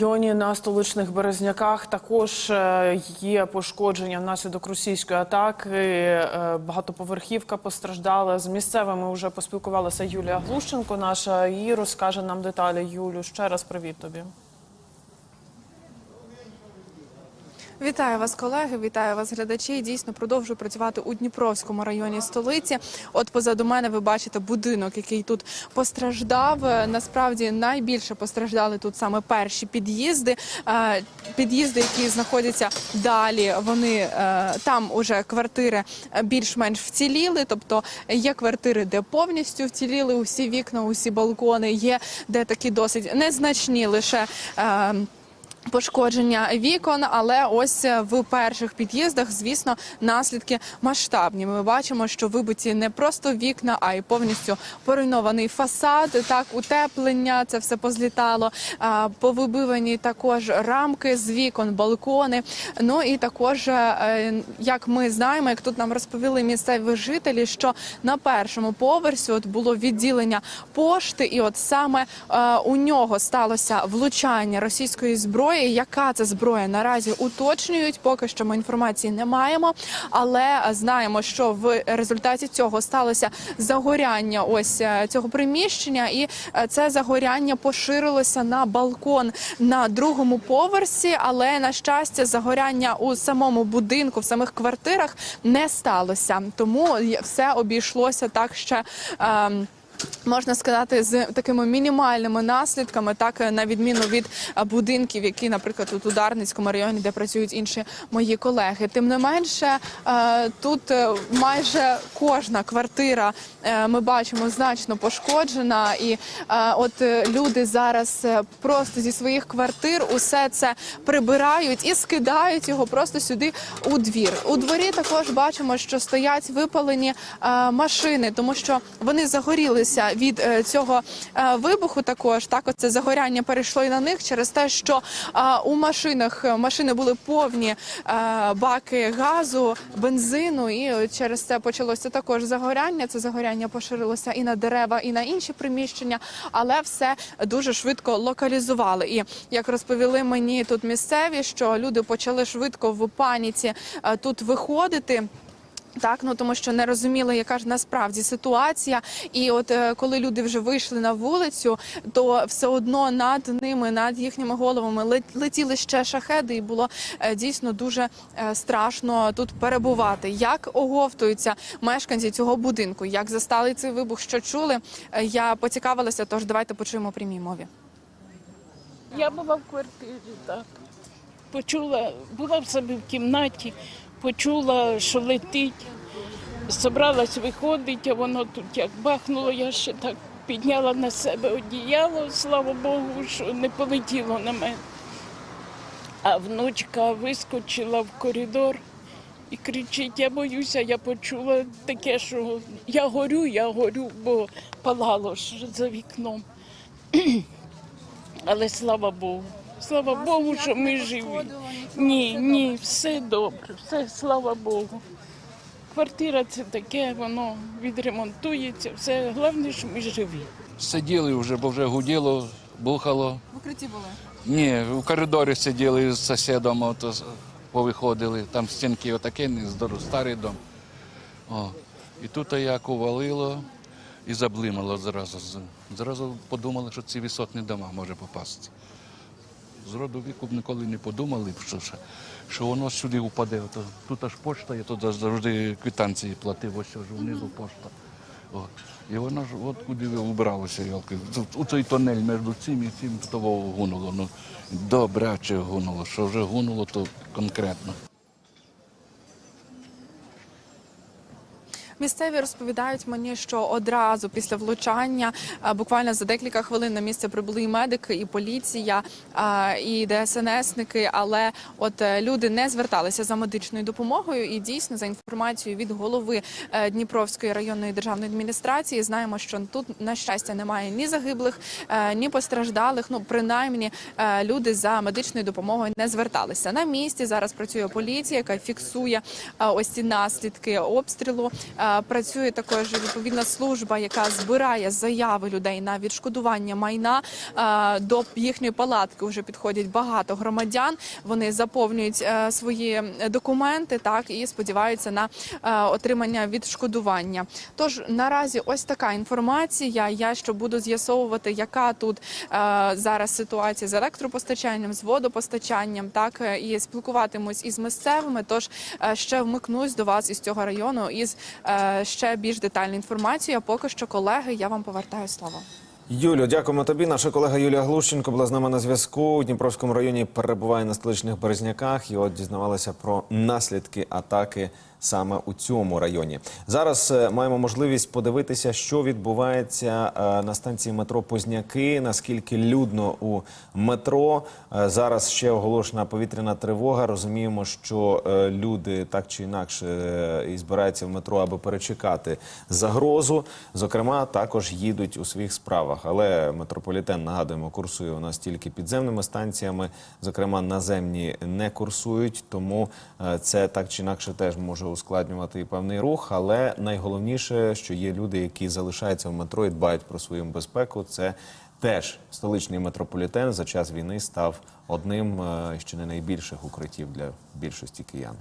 районі на столичних березняках також е, є пошкодження внаслідок російської атаки. Е, Багатоповерхівка постраждала. З місцевими вже поспілкувалася Юлія Глущенко, наша і розкаже нам деталі. Юлю, ще раз привіт тобі. Вітаю вас, колеги. Вітаю вас, глядачі. Дійсно продовжую працювати у Дніпровському районі столиці. От позаду мене ви бачите будинок, який тут постраждав. Е, Насправді найбільше постраждали тут саме перші під'їзди. Е, Під'їзди, які знаходяться далі. Вони е, там уже квартири більш-менш вціліли. Тобто є квартири, де повністю вціліли усі вікна, усі балкони. Є де такі досить незначні лише. Пошкодження вікон, але ось в перших під'їздах, звісно, наслідки масштабні. Ми бачимо, що вибиті не просто вікна, а й повністю поруйнований фасад. Так, утеплення, це все позлітало. Повибивані також рамки з вікон, балкони. Ну і також, е, як ми знаємо, як тут нам розповіли місцеві жителі, що на першому поверсі от було відділення пошти, і от саме е, у нього сталося влучання російської зброї. Яка це зброя наразі уточнюють? Поки що ми інформації не маємо, але знаємо, що в результаті цього сталося загоряння ось е, цього приміщення, і е, це загоряння поширилося на балкон на другому поверсі. Але на щастя, загоряння у самому будинку, в самих квартирах не сталося. Тому все обійшлося так ще. ем, Можна сказати, з такими мінімальними наслідками, так на відміну від будинків, які, наприклад, у Дарницькому районі, де працюють інші мої колеги. Тим не менше, тут е, майже кожна квартира е, ми бачимо значно пошкоджена, і от е, люди зараз просто зі своїх квартир усе це прибирають і скидають його просто сюди у двір. У дворі також бачимо, що стоять випалені машини, тому що вони загорілися від е, цього е, вибуху. Також так, оце загоряння перейшло і на них через те, що е, у машинах машини були повні баки газу, бензину, і через це почалося також загоряння. Це загоряння поширилося і на дерева, і на інші приміщення, але все дуже швидко локалізували. І як розповіли мені тут місцеві, що люди почали швидко в паніці тут виходити. Так, ну тому що не розуміли, яка ж насправді ситуація. І от е, коли люди вже вийшли на вулицю, то все одно над ними, над їхніми головами летіли ще шахеди, і було е, дійсно дуже е, страшно тут перебувати. Як оговтуються мешканці цього будинку? Як застали цей вибух? Що чули? Я поцікавилася. Тож давайте почуємо прямій мові. Я була в квартирі, так. Почула, була в себе в кімнаті, почула, що летить. Собралась виходить, а воно тут як бахнуло, я ще так підняла на себе одіяло, слава Богу, що не полетіло на мене. А внучка вискочила в коридор і кричить: я боюся, я почула таке, що я горю, я горю, бо палало ж за вікном. Але слава Богу. Слава Богу, що ми живі. Ні, ні, все добре, все слава Богу. Квартира це таке, воно відремонтується, все головне, що ми живі. Сиділи вже, бо вже гуділо, бухало. В укритті були. Ні, в коридорі сиділи з сусідом, ото з- повиходили. Там стінки отакі, не старий дом. О. І тут як увалило і заблимало зразу. Зразу подумали, що ці висотні дома може попасти. З роду віку б ніколи не подумали, б, що, що воно сюди впаде. Ото, тут аж пошта, я тут завжди квитанції платив, ось ж внизу пошта. О. І воно ж от куди вбралося, ялки. У цей тонель між цим і цим того гунуло. Ну, добряче гунуло. Що вже гунуло, то конкретно. Місцеві розповідають мені, що одразу після влучання, буквально за декілька хвилин на місце прибули і медики, і поліція, і ДСНСники. Але от е, люди не зверталися за медичною допомогою. І дійсно, за інформацією від голови е, Дніпровської районної державної адміністрації, знаємо, що тут на щастя немає ні загиблих, е, ні постраждалих. Ну принаймні люди за медичною допомогою не зверталися. На місці зараз працює поліція, яка фіксує ось ці наслідки обстрілу. Працює також відповідна служба, яка збирає заяви людей на відшкодування майна. До їхньої палатки вже підходять багато громадян. Вони заповнюють е, свої документи, так і сподіваються на е, отримання відшкодування. Тож наразі ось така інформація. Я ще буду з'ясовувати, яка тут е, зараз ситуація з електропостачанням, з водопостачанням, так і спілкуватимусь із місцевими. Тож ще вмикнусь до вас із цього району із ще більш детальну інформацію. А поки що, колеги, я вам повертаю слово. Юлю, дякуємо тобі. Наша колега Юлія Глущенко була з нами на зв'язку. У Дніпровському районі перебуває на столичних березняках і от дізнавалася про наслідки атаки саме у цьому районі. Зараз е, маємо можливість подивитися, що відбувається е, на станції метро Позняки, наскільки людно у метро. Е, Зараз ще оголошена повітряна тривога. Розуміємо, що люди так чи інакше і збираються в метро, аби перечекати загрозу. Зокрема, також їдуть у своїх справах. Але метрополітен нагадуємо, курсує у нас тільки підземними станціями. Зокрема, наземні не курсують, тому е, це так чи інакше теж може ускладнювати і певний рух. Але найголовніше, що є люди, які залишаються в метро і дбають про свою безпеку. Це теж столичний метрополітен за час війни став одним е, чи не найбільших укриттів для більшості киян.